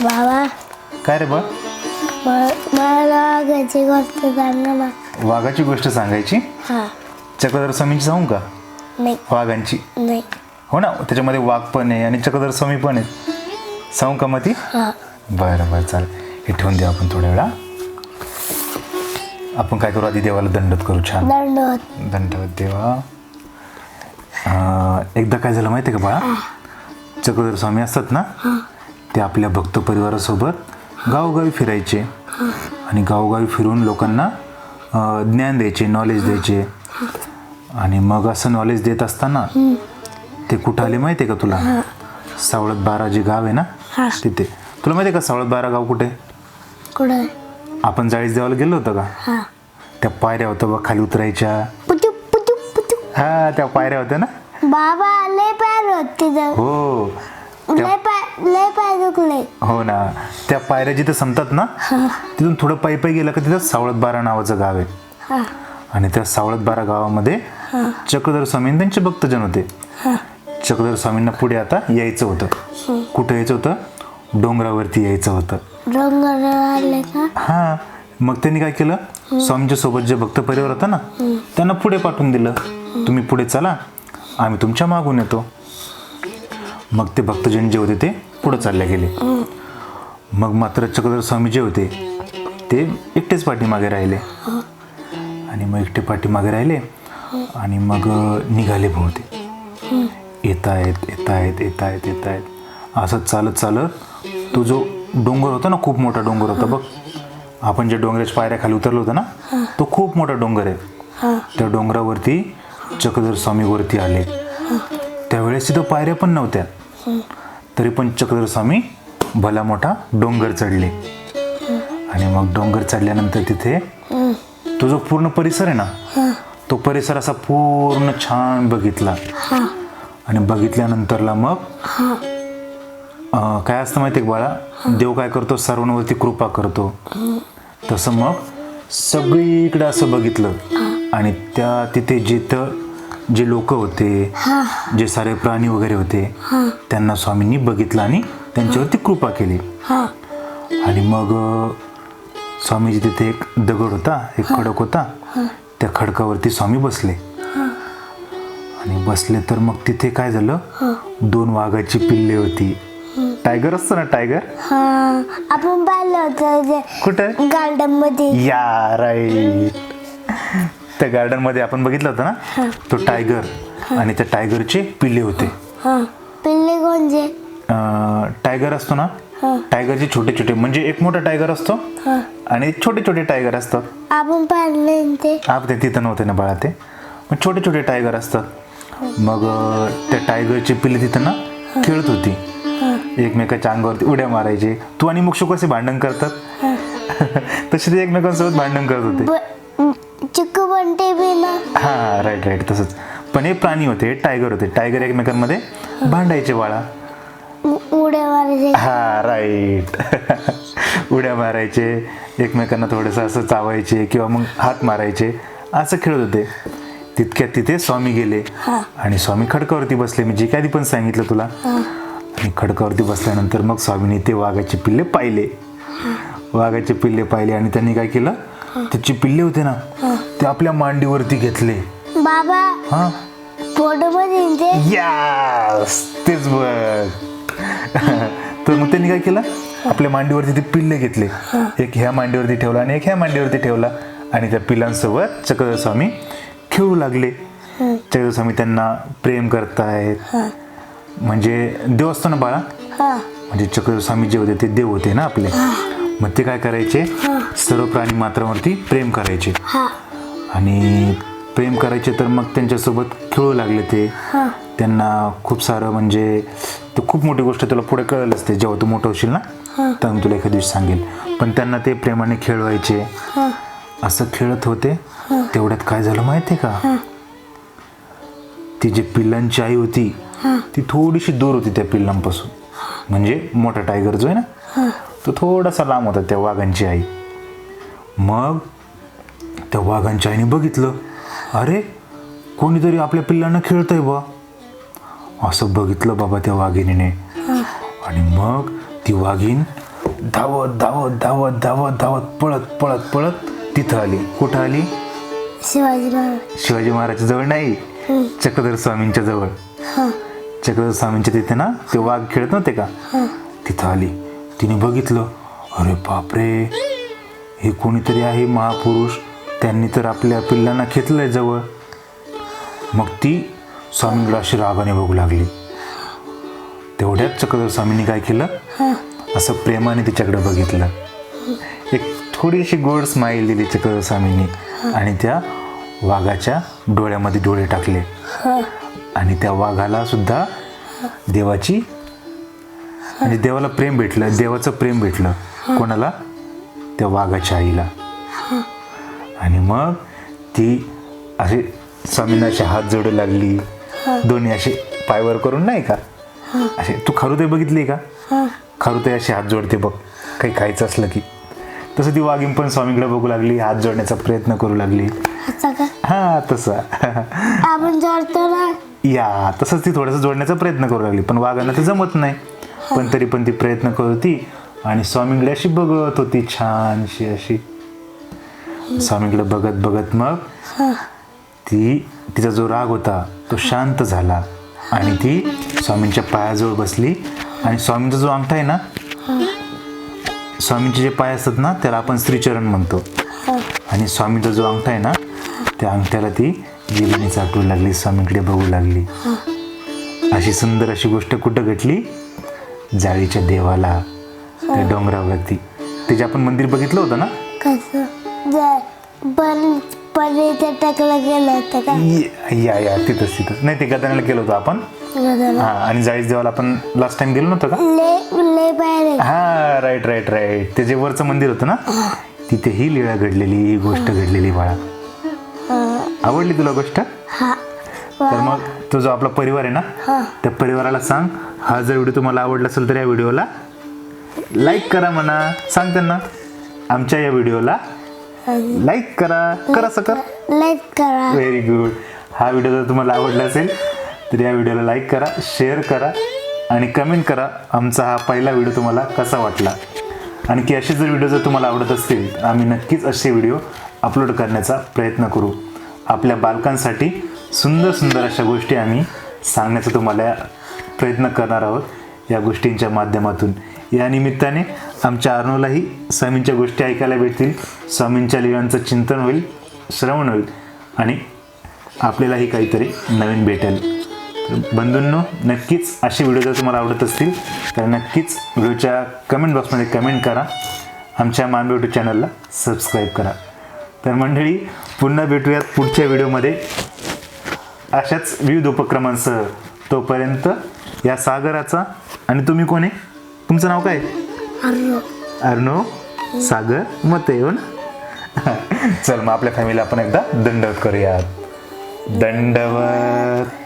बाबा काय रे बा? म- मला वाघाची गोष्ट सांगा ना. वाघाची गोष्ट सांगायची? हा. चक्रधर स्वामींची सांगू का? नाही. वाघांची? नाही. हो ना त्याच्यामध्ये वाघ पण आहे आणि चक्रधर स्वामी पण आहे सांगू का मग ती? हा. बरं बरं चालेल. हे ठेवून देऊ आपण थोड्या वेळा. आपण काय करू? आधी देवाला दंडत करू. छान. दंडवत. दंडवत देवा. अं, एकदा काय झालं माहिती आहे का बाळा? चक्रधर स्वामी असतात ना? ते आपल्या भक्त परिवारासोबत गावोगावी फिरायचे. आणि गावोगावी फिरून लोकांना ज्ञान द्यायचे नॉलेज द्यायचे. आणि मग असं नॉलेज देत असताना ते कुठं आले माहिती आहे का तुला? सावळत बारा जे गाव आहे ना. तिथे. तुला माहिती आहे का सावळत बारा गाव कुठे? कुठं? आपण जाळीस देवाला गेलो होतो का? त्या पायऱ्या होत्या बघ खाली उतरायच्या. हा त्या पायऱ्या होत्या ना? बाबा लय होत हो. लय पाय दुखले. हो ना. त्या पायऱ्या जिथे संपतात ना तिथून थोडं पायी पायी गेलं का तिथं सावळत बारा नावाचं गाव आहे. हा. आणि त्या सावळत बारा गावामध्ये चक्रधर स्वामी त्यांचे भक्तजन होते. चक्रधर स्वामींना पुढे आता यायचं होतं. कुठं यायचं होतं? डोंगरावरती यायचं होतं. हा. मग त्यांनी काय केलं? स्वामींच्या सोबत जे भक्त परिवार होता ना त्यांना पुढे पाठवून दिलं. तुम्ही पुढे चला आम्ही तुमच्या मागून येतो. मग ते भक्तजन जे होते ते पुढे चालले गेले. मग मात्र चक्रधर स्वामी जे होते ते एकटेच पाठीमागे राहिले. आणि मग एकटे पाठीमागे राहिले आणि मग निघाले भोवते येत आहेत येत आहेत येत आहेत येत आहेत असं चालत चालत तो जो डोंगर होता ना खूप मोठा डोंगर होता बघ. आपण ज्या डोंगराच्या पायऱ्या खाली उतरलो होतो ना तो खूप मोठा डोंगर आहे. त्या डोंगरावरती चक्रधर स्वामी वरती आले. त्यावेळेस तिथं पायऱ्या पण नव्हत्या. तरी पण चक्रधर स्वामी भला मोठा डोंगर चढले. आणि मग डोंगर चढल्यानंतर तिथे तो जो पूर्ण परिसर आहे ना तो परिसर असा पूर्ण छान बघितला. आणि बघितल्यानंतरला मग काय असतं माहिती आहे बाळा? देव काय करतो? सर्वांवरती कृपा करतो. तसं मग सगळीकडे असं बघितलं. आणि त्या तिथे जिथं जे लोक होते जे सारे प्राणी वगैरे होते त्यांना स्वामींनी बघितलं आणि त्यांच्यावरती कृपा केली. हा. आणि मग स्वामीजी तिथे एक दगड होता एक खडक होता. त्या खडकावरती स्वामी बसले. आणि बसले तर मग तिथे काय झालं? दोन वाघाची पिल्ले होती. टायगर असतं ना टायगर हा. आपण पाहिलं होतं कुठं? गार्डनमध्ये. या राईट त्या गार्डनमध्ये आपण बघितलं होतं ना? तो टायगर आणि त्या टायगरचे पिल्ले होते. हा. पिल्ले कोणचे? अ, टायगर असतो ना? टायगरचे छोटे छोटे म्हणजे एक मोठा टायगर असतो आणि छोटे छोटे टायगर असतात. आपण पाहिले ते. आप ते तिथं नव्हते ना बाळा ते. छोटे छोटे टायगर असतात. मग त्या टायगरची पिल्ले तिथं ना खेळत होती. एकमेकाच्या अंगावरती उड्या मारायचे. तू आणि मुक्षू कसे भांडण करतात? तसे ते एकमेकांसोबत भांडण करत होते. चिक्कू बनते बी ना. हा राईट राईट तसंच. पण हे प्राणी होते टायगर होते. टायगर एकमेकांमध्ये भांडायचे बाळा. उड्या मारायचे. हा राईट उड्या मारायचे एकमेकांना थोडंसं असं चावायचे किंवा मग हात मारायचे. असं खेळत होते. तितक्यात तिथे स्वामी गेले. आणि स्वामी खडकावरती बसले. मी जे काय आधी पण सांगितलं तुला. आणि खडकावरती बसल्यानंतर मग स्वामीने ते वाघाचे पिल्ले पाहिले. वाघाचे पिल्ले पाहिले आणि त्यांनी काय केलं? त्याचे पिल्ले होते ना ते आपल्या मांडीवरती घेतले. बाबा हा? फोटो मध्ये यास तेच बघ. तर मग त्यांनी काय केलं? आपल्या मांडीवरती ते पिल्ले घेतले. एक ह्या मांडीवरती ठेवला आणि एक ह्या मांडीवरती ठेवला. आणि त्या पिल्लांसोबत चक्रधर स्वामी खेळू लागले. चक्रधर स्वामी त्यांना प्रेम करतायत. म्हणजे देव असतो ना बाळा. हा. म्हणजे चक्रधर स्वामी जे होते ते देव होते ना आपले. मग ते काय करायचे? सर्व प्राणी मात्रावरती प्रेम करायचे. आणि प्रेम करायचे तर मग त्यांच्यासोबत खेळू लागले ते. त्यांना खूप सारं म्हणजे ते खूप मोठी गोष्ट तुला पुढे कळेलच ते जेव्हा तू मोठं होशील ना तर मी तुला एखाद्या दिवशी सांगेल पण त्यांना ते प्रेमाने खेळवायचे. असं खेळत होते. तेवढ्यात काय झालं माहिती आहे का ती जी पिल्लांची आई होती ती थोडीशी दूर होती त्या पिल्लांपासून. म्हणजे मोठा टायगर जो आहे ना तो थोडासा लांब होता त्या वाघांची आई. मग त्या वाघांच्या आईने बघितलं अरे कोणीतरी आपल्या पिल्लांना खेळतंय बा असं बघितलं बाबा त्या वाघिणीने. आणि मग ती वाघीण धावत धावत धावत धावत धावत पळत पळत पळत तिथं आली. कुठं आली? शिवाजी महाराज. शिवाजी महाराजच्या जवळ नाही? चक्रधर स्वामींच्या जवळ. चक्रधर स्वामींच्या तिथे ना ते वाघ खेळत नव्हते का? तिथं आली. तिने बघितलं अरे बापरे हे कोणीतरी आहे महापुरुष त्यांनी तर आपल्या पिल्लांना खेचलंय जवळ. मग ती स्वामींकडे अशी रागाने बघू लागली. तेवढ्याच चक्रधर स्वामींनी काय केलं? असं प्रेमाने तिच्याकडे बघितलं. एक थोडीशी गोड स्माईल दिली चक्रधर स्वामींनी आणि त्या वाघाच्या डोळ्यामध्ये डोळे टाकले. आणि त्या वाघाला सुद्धा देवाची म्हणजे देवाला प्रेम भेटलं देवाचं प्रेम भेटलं. कोणाला? त्या वाघाच्या आईला. आणि मग ती असे स्वामींना असे हात जोडू लागली. दोन्ही असे पायवर करून नाही का? असे तू खारुताई बघितली का? खारुताई असे हात जोडते बघ. काही खायचं असलं की. तसं ती वाघीण पण स्वामींकडे बघू लागली हात जोडण्याचा प्रयत्न करू लागली. हा तसं. आपण जोडतो ना. या तसंच ती थोडंसं जोडण्याचा प्रयत्न करू लागली पण वाघांना ते जमत नाही. पण तरी पण ती प्रयत्न करत होती. आणि स्वामींकडे अशी बघत होती छानशी अशी. स्वामींकडे बघत बघत मग ती तिचा जो राग होता तो शांत झाला. आणि ती स्वामींच्या पायाजवळ बसली. आणि स्वामींचा जो अंगठा आहे ना स्वामींचे जे पाय असतात ना त्याला आपण श्रीचरण म्हणतो. आणि स्वामींचा जो अंगठा आहे ना त्या अंगठ्याला ती जिभेने चाटू लागली स्वामींकडे बघू लागली. अशी सुंदर अशी गोष्ट कुठं घडली? जाळीच्या देवाला त्या डोंगरावरती. ते जे आपण मंदिर बघितलं होतं ना? कसं? जर पण पण इथे टाकलं गेलं होतं का? ये- या या तिथंच तिथंच. नाही ते गदानाला केलं होतं आपण. हा आणि जाळीच देवाला आपण लास्ट टाइम गेलो नव्हतं का? बाहेर आहे. हा राईट राईट राईट ते जे वरचं मंदिर होतं ना? तिथे ही लीळा घडलेली ही. गोष्ट घडलेली बाळा. आवडली तुला गोष्ट? हा. तर मग तो जो आपला परिवार आहे ना त्या परिवाराला सांग. हा जर व्हिडिओ तुम्हाला आवडला असेल तर या व्हिडिओला लाईक करा म्हणा. सांग त्यांना. आमच्या या व्हिडिओला लाईक करा. करा सकर लाईक करा. व्हेरी गुड हा व्हिडिओ जर तुम्हाला आवडला असेल तर या व्हिडिओला लाईक करा शेअर करा आणि कमेंट करा आमचा हा पहिला व्हिडिओ तुम्हाला कसा वाटला. आणखी असे जर व्हिडिओ जर तुम्हाला आवडत असतील तर आम्ही नक्कीच असे व्हिडिओ अपलोड करण्याचा प्रयत्न करू. आपल्या बालकांसाठी सुंदर सुंदर अशा गोष्टी आम्ही सांगण्याचा तुम्हाला प्रयत्न करणार आहोत या गोष्टींच्या माध्यमातून. या निमित्ताने आमच्या अर्नोलाही स्वामींच्या गोष्टी ऐकायला भेटतील. स्वामींच्या लिलांचं चिंतन होईल श्रवण होईल आणि आपल्यालाही काहीतरी नवीन भेटेल. बंधूंनो नक्कीच असे व्हिडिओ जर तुम्हाला आवडत असतील तर नक्कीच व्हिडिओच्या कमेंट बॉक्समध्ये कमेंट करा. आमच्या मानव यूट्यूब चॅनलला सबस्क्राईब करा. तर मंडळी पुन्हा भेटूयात पुढच्या व्हिडिओमध्ये अशाच विविध उपक्रमांसह तोपर्यंत या सागराचा आणि तुम्ही कोण आहे? तुमचं नाव काय? अर्णव. सागर मते हो ना? चल मग आपल्या फॅमिली आपण एकदा दंडवत करूयात. दंडवत.